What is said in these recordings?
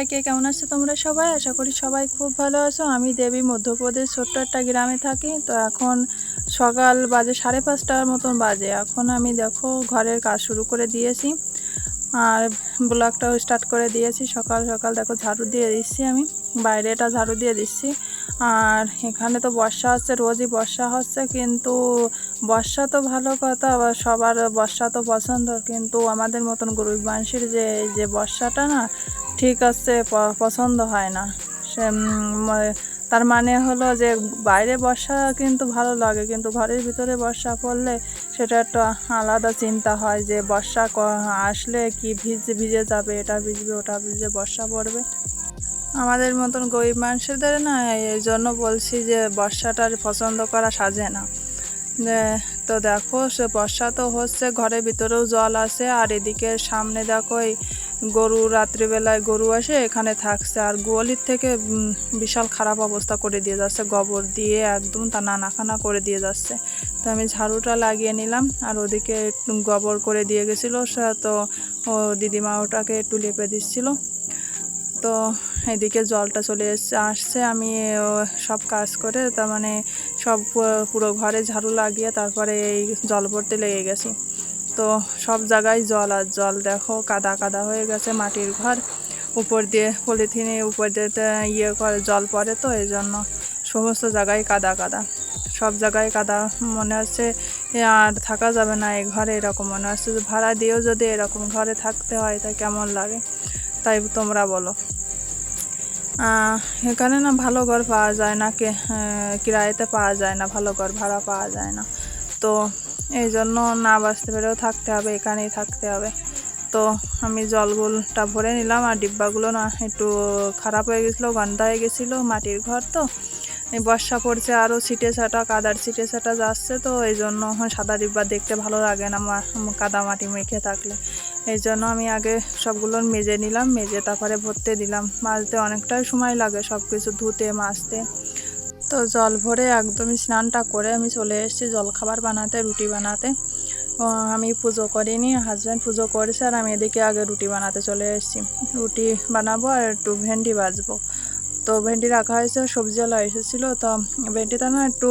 সবাইকে কেমন আছো তোমরা সবাই? আশা করি সবাই খুব ভালো আছো। আমি দেবী, মধ্যপ্রদেশ, ছোট্ট একটা গ্রামে থাকি। তো এখন সকাল বাজে সাড়ে পাঁচটার মতন বাজে। এখন আমি দেখো ঘরের কাজ শুরু করে দিয়েছি। আর ব্লগটাও স্টার্ট করে দিয়েছি। সকাল সকাল দেখো ঝাড়ু দিয়ে দিচ্ছি আমি। বাইরেটা ঝাড়ু দিয়ে দিচ্ছি। আর এখানে তো বর্ষা হচ্ছে, রোজই বর্ষা হচ্ছে। কিন্তু বর্ষা তো ভালো কথা, আবার সবার বর্ষা তো পছন্দ। কিন্তু আমাদের মতন গরিব মানুষের যে যে বর্ষাটা না ঠিক আছে পছন্দ হয় না। সে তার মানে হলো যে, বাইরে বর্ষা কিন্তু ভালো লাগে, কিন্তু ঘরের ভিতরে বর্ষা পড়লে সেটা একটা আলাদা চিন্তা হয় যে বর্ষা আসলে কি ভিজে ভিজে যাবে, এটা ভিজবে, ওটা ভিজে বর্ষা পড়বে। আমাদের মতন গরিব মানুষদের না, এই জন্য বলছি যে বর্ষাটার পছন্দ করা সাজে না। তো দেখো, সে বর্ষা তো হচ্ছে, ঘরের ভিতরেও জল আছে, আর এদিকে সামনে দেখো এই গরু রাত্রিবেলায় গরু আসে, এখানে থাকছে। আর গোয়ালির থেকে বিশাল খারাপ অবস্থা করে দিয়ে যাচ্ছে। গোবর দিয়ে একদম তা নানাখানা করে দিয়ে যাচ্ছে। তো আমি ঝাড়ুটা লাগিয়ে নিলাম, আর ওদিকে গোবর করে দিয়ে গেছিল। সে তো, ও দিদিমা ওটাকে একটু লেপে দিচ্ছিল। তো এদিকে জলটা চলে এসছে, আসছে। আমি সব কাজ করে, তার মানে সব, পুরো ঘরে ঝাড়ু লাগিয়ে তারপরে এই জল ভরতে লেগে গেছি। তো সব জায়গায় জল আর জল দেখো, কাদা কাদা হয়ে গেছে মাটির ঘর। উপর দিয়ে পলিথিনে, উপর দিয়ে ইয়ে করে, জল পড়ে তো এই জন্য সমস্ত জায়গায় কাদা কাদা। সব জায়গায় কাদা মনে হচ্ছে আর থাকা যাবে না এই ঘরে এরকম মনে হচ্ছে যে ভাড়া দিয়েও যদি এরকম ঘরে থাকতে হয় তা কেমন লাগে? তাই তোমরা বলো। এখানে না ভালো ঘর পাওয়া যায় না, কে কিরায়েতে পাওয়া যায় না, ভালো ঘর ভাড়া পাওয়া যায় না। তো এই জন্য না বাঁচতে পেরেও থাকতে হবে, এখানেই থাকতে হবে। তো আমি জলগুলোটা ভরে নিলাম আর ডিব্বাগুলো না একটু খারাপ হয়ে গেছিল, গন্ধা হয়ে গেছিল মাটির ঘর তো। এই বর্ষা পড়ছে, আরও ছিটে ছাটা, কাদার ছিটে ছাটা যাচ্ছে তো এই জন্য সাদা ডিব্বা দেখতে ভালো লাগে না কাদা মাটি মেখে থাকলে। এই জন্য আমি আগে সবগুলো মেজে নিলাম, মেজে তারপরে ভরতে দিলাম। মাজতে অনেকটাই সময় লাগে সব কিছু ধুতে, মাজতে। তো জল ভরে একদমই স্নানটা করে আমি চলে এসেছি জলখাবার বানাতে, রুটি বানাতে। আমি পুজো করিনি হাজব্যান্ড পুজো করেছে আর আমি এদিকে আগে রুটি বানাতে চলে এসেছি। রুটি বানাবো আর একটু ভেন্ডি ভাজবো। তো ভেন্ডি রাখা হয়েছে সবজিওয়ালা এসেছিল, তো ভেন্ডিটা না একটু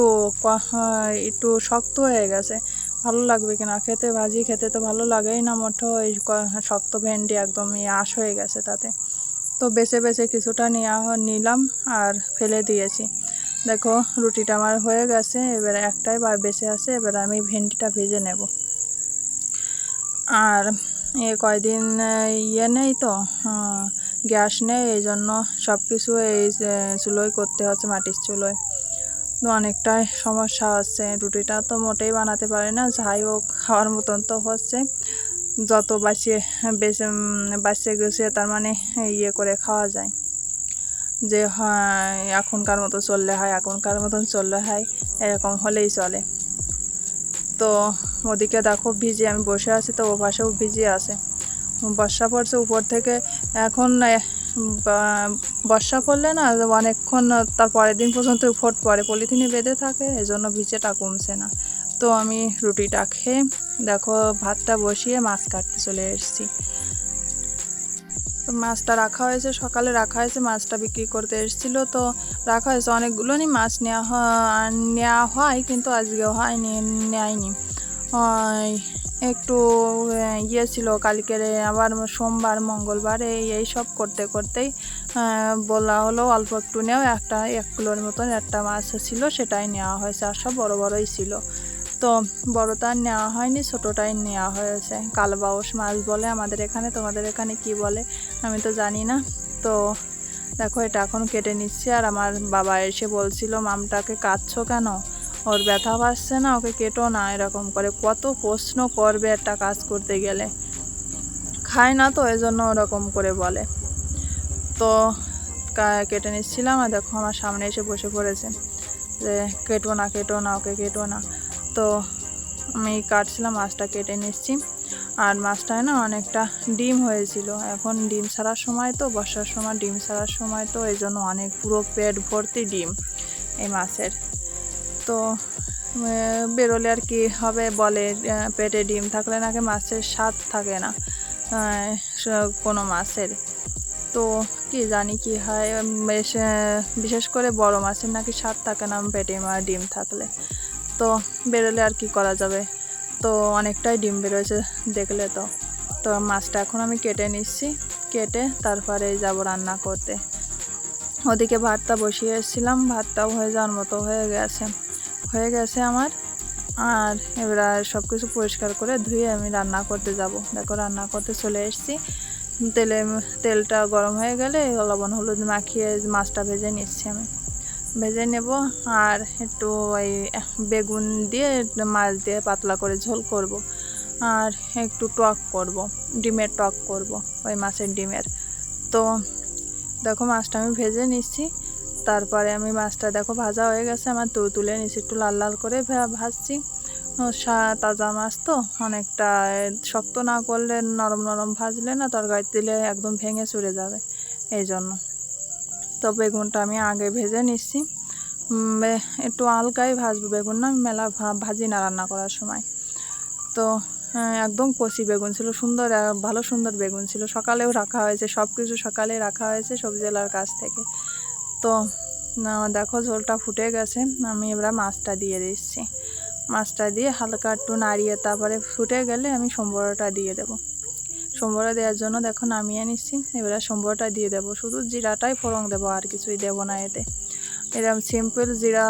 একটু শক্ত হয়ে গেছে। ভালো লাগবে কিনা? খেতে, ভাজি খেতে তো ভালো লাগেই না মোটো ক- শক্ত ভেন্ডি একদমই আশ হয়ে গেছে তাতে। তো বেছে বেছে কিছুটা নেওয়া হ- নিলাম আর ফেলে দিয়েছি। দেখো, রুটিটা আমার হয়ে গেছে, এবারে একটাই বা বেঁচে আছে, এবারে আমি ভেন্ডিটা ভেজে নেব। আর এ কয়দিন ইয়ে নেই তো গ্যাস নেই, এই জন্য সব কিছু এই চুলোয় করতে হচ্ছে, মাটির চুলোয়। তো অনেকটাই সমস্যা হচ্ছে, রুটিটা তো মোটেই বানাতে পারি না, যাই হোক, খাওয়ার মতন তো হচ্ছে। যত বাঁচিয়ে, বেঁচে বাঁচিয়ে গেছে, তার মানে ইয়ে করে খাওয়া যায়। যে হয়, এখনকার মতো চললে হয়, এখনকার মতন চললে হয়, এরকম হলেই চলে। তো ওদিকে দেখো ভিজে, আমি বসে আছি, তো ও পাশেও ভিজে আছে। বর্ষা পড়ছে উপর থেকে, এখন বর্ষা পড়লে না, অনেকক্ষণ, তার পরের দিন পর্যন্ত ফোট পড়ে, পলিথিনে বেঁধে থাকে এই জন্য ভিজেটা কমছে না। তো আমি রুটিটা খেয়ে, দেখো, ভাতটা বসিয়ে মাছ কাটতে চলে এসেছি। মাছটা রাখা হয়েছে, সকালে রাখা হয়েছে, মাছটা বিক্রি করতে এসেছিল। তো রাখা হয়েছে অনেকগুলোই মাছ নেওয়া নেওয়া হয়, কিন্তু আজকে হয়নি, নেয়নি। একটু ইয়ে ছিল, কালকের আবার সোমবার, মঙ্গলবার, এই এই সব করতে করতেই বলা হলো অল্প একটু নেও, একটা, এক কিলোর মতন একটা মাছ ছিল, সেটাই নেওয়া হয়েছে, আর সব বড়ো বড়োই ছিল। তো বড়টা নেওয়া হয়নি, ছোটোটাই নেওয়া হয়েছে। কালবাউস মাছ বলে আমাদের এখানে, তোমাদের এখানে কি বলে আমি তো জানি না। তো দেখো এটা এখন কেটে নিচ্ছি আর আমার বাবা এসে বলছিল, মামটাকে কাটছো কেন? ওর ব্যথা পাচ্ছে না, ওকে কেটো না। এরকম করে কত প্রশ্ন করবে একটা কাজ করতে গেলে। খায় না তো এই জন্য ওরকম করে বলে। তো কেটে নিচ্ছিলাম আর দেখো আমার সামনে এসে বসে পড়েছে। যে কেটো না কেটো না, ওকে কেটো না। তো আমি কাটছিলাম মাছটা কেটে নিচ্ছি। আর মাছটায় না অনেকটা ডিম হয়েছিল। এখন ডিম ছাড়ার সময় তো, বর্ষার সময় ডিম ছাড়ার সময় তো, এই জন্য অনেক পুরো পেট ভর্তি ডিম এই মাছের। তো বেরোলে আর কি হবে বলে পেটে ডিম থাকলে নাকি মাছের স্বাদ থাকে না কোনো মাছের। তো, কি জানি কি হয় বিশেষ করে বড় মাছের নাকি স্বাদ থাকে না পেটে ডিম থাকলে। তো বেরোলে আর কি করা যাবে? তো অনেকটাই ডিম বেরোয়েছে দেখলে তো। তো মাছটা এখন আমি কেটে নিচ্ছি, কেটে তারপরে যাব রান্না করতে। ওদিকে ভাতটা বসিয়ে এসেছিলাম, ভাতটাও হয়ে যাওয়ার মতো হয়ে গেছে। হয়ে গেছে আমার। আর এবার সব কিছু পরিষ্কার করে ধুয়ে আমি রান্না করতে যাব। দেখো রান্না করতে চলে এসেছি। তেলে তেলটা গরম হয়ে গেলে লবণ, হলুদ মাখিয়ে মাছটা ভেজে নিচ্ছি আমি। ভেজে নেব আর একটু ওই বেগুন দিয়ে মাছ দিয়ে পাতলা করে ঝোল করব। আর একটু টক করব, ডিমের টক করব, ওই মাছের ডিমের। তো দেখো মাছটা আমি ভেজে নিচ্ছি। তারপরে আমি মাছটা দেখো ভাজা হয়ে গেছে, আমার তো তুলে নিচ্ছি একটু লাল লাল করে ভাজছি। তাজা মাছ তো, অনেকটা শক্ত না করলে, নরম নরম ভাজলে না তরকারি দিলে একদম ভেঙে চুরে যাবে। এই জন্য। তো বেগুনটা আমি আগে ভেজে নিচ্ছি। একটু হালকাই ভাজবো বেগুন না আমি মেলা ভাজি না রান্না করার সময়। তো একদম কচি বেগুন ছিল, সুন্দর ভালো সুন্দর বেগুন ছিল। সকালেও রাখা হয়েছে সব কিছু সকালে রাখা হয়েছে সবজিওয়ালার কাছ থেকে। তো দেখো ঝোলটা ফুটে গেছে, আমি এবার মাছটা দিয়ে দিচ্ছি। মাছটা দিয়ে হালকা একটু নাড়িয়ে তারপরে ফুটে গেলে আমি সম্বরটা দিয়ে দেবো। সম্বরা দেওয়ার জন্য দেখো নামিয়ে নিচ্ছি। এবারে সম্বরটা দিয়ে দেবো। শুধু জিরাটাই ফোড়ন দেবো, আর কিছুই দেবো না এতে। এরকম সিম্পল জিরা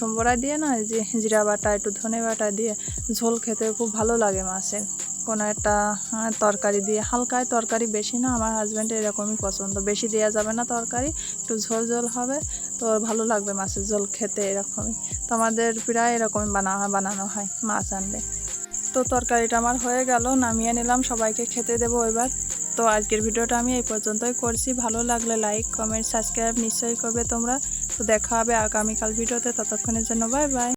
সম্বরা দিয়ে না যে জিরা বাটা, একটু ধনে বাটা দিয়ে ঝোল খেতে খুব ভালো লাগে মাছের কোনো একটা তরকারি দিয়ে। হালকায় তরকারি বেশি না, আমার হাজব্যান্ডের এরকমই পছন্দ। বেশি দেওয়া যাবে না তরকারি, একটু ঝোল ঝোল হবে, তো ভালো লাগবে মাছের ঝোল খেতে এরকমই। তো আমাদের প্রায় এরকমই বানা বানানো হয় মাছ আনলে। তো তরকারিটা আমার হয়ে গেল, নামিয়ে নিলাম, সবাইকে খেতে দেবো এবার। তো আজকের ভিডিওটা আমি এই পর্যন্তই করছি। ভালো লাগলে লাইক কমেন্ট সাবস্ক্রাইব নিশ্চয়ই করবে তোমরা। তো দেখা হবে আগামীকাল ভিডিওতে, ততক্ষণের জন্য বাই বাই